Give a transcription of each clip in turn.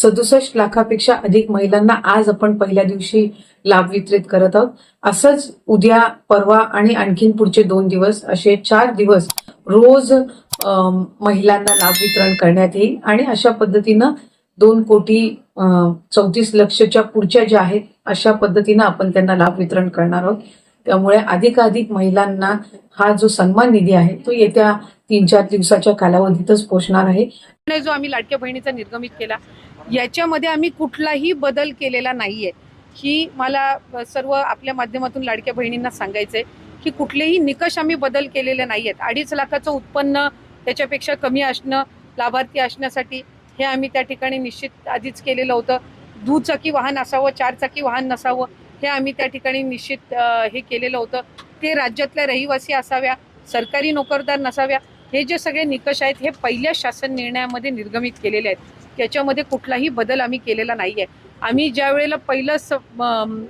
सदुसष्ट लाखापेक्षा अधिक महिलांना आज आपण पहिल्या दिवशी लाभ वितरित करत आहोत. असंच उद्या परवा आणि आणखीन पुढचे दोन दिवस असे चार दिवस रोज महिलांना लाभ वितरण करण्यात येईल. आणि अशा पद्धतीनं दोन कोटी चौतीस लक्षच्या पुढच्या ज्या आहेत अशा पद्धतीनं आपण त्यांना लाभ वितरण करणार आहोत. त्यामुळे अधिकाधिक महिलांना हा जो सन्मान निधी आहे तो येत्या तीन चार दिवसाच्या कालावधीतच पोहोचणार आहे. जो आम्ही लाडक्या बहिणीचा निर्गमित केला याच्यामध्ये आम्ही कुठलाही बदल केलेला नाहीये. ही मला सर्व आपल्या माध्यमातून लाडक्या बहिणींना सांगायचंय की कुठलेही निकष आम्ही बदल केलेले नाहीयेत. अडीच लाखाचं उत्पन्न त्याच्यापेक्षा कमी असणं लाभार्थी असण्यासाठी हे आम्ही त्या ठिकाणी निश्चित आधीच केलेलं होतं. दुचाकी वाहन असावं चारचाकी वाहन नसावं हे आम्ही त्या ठिकाणी निश्चित हे केलेलं होतं. ते राज्यातल्या रहिवासी असाव्या सरकारी नोकरदार नसाव्या हे जे सगळे निकष आहेत हे पहिल्या शासन निर्णयामध्ये निर्गमित केलेले आहेत. त्याच्यामध्ये कुठलाही बदल आम्ही केलेला नाही आहे आम्ही ज्या वेळेला पहिलं स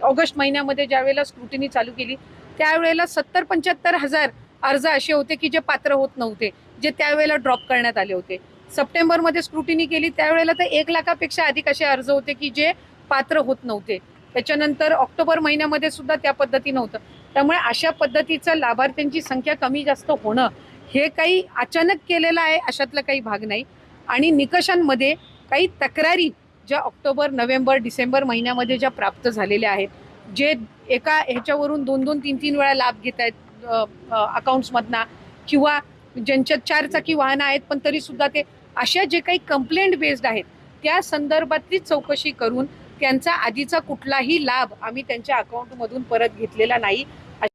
ऑगस्ट महिन्यामध्ये ज्या वेळेला स्क्रुटिनी चालू केली त्यावेळेला सत्तर पंच्याहत्तर हजार अर्ज असे होते की जे पात्र होत नव्हते जे त्यावेळेला ड्रॉप करण्यात आले होते. सप्टेंबरमध्ये स्क्रुटिनी केली त्यावेळेला तर एक लाखापेक्षा अधिक असे अर्ज होते की जे पात्र होत नव्हते. त्याच्यानंतर ऑक्टोबर महिन्यामध्ये सुद्धा त्या पद्धती नव्हतं. त्यामुळे अशा पद्धतीचं लाभार्थ्यांची संख्या कमी जास्त होणं हे काही अचानक केलेलं आहे अशातला काही भाग नाही. आणि निकषांमध्ये काही तक्रारी ज्या ऑक्टोबर नोव्हेंबर डिसेंबर महिन्यामध्ये ज्या प्राप्त झालेल्या आहेत जे एका ह्याच्यावरून दोन दोन तीन तीन वेळा लाभ घेत आहेत अकाउंट्समधना किंवा ज्यांच्यात चारचाकी वाहनं आहेत पण तरीसुद्धा ते अशा जे काही कंप्लेंट बेस्ड आहेत त्या संदर्भातली चौकशी करून त्यांचा आधीचा कुठलाही लाभ आम्ही त्यांच्या अकाउंटमधून परत घेतलेला नाही.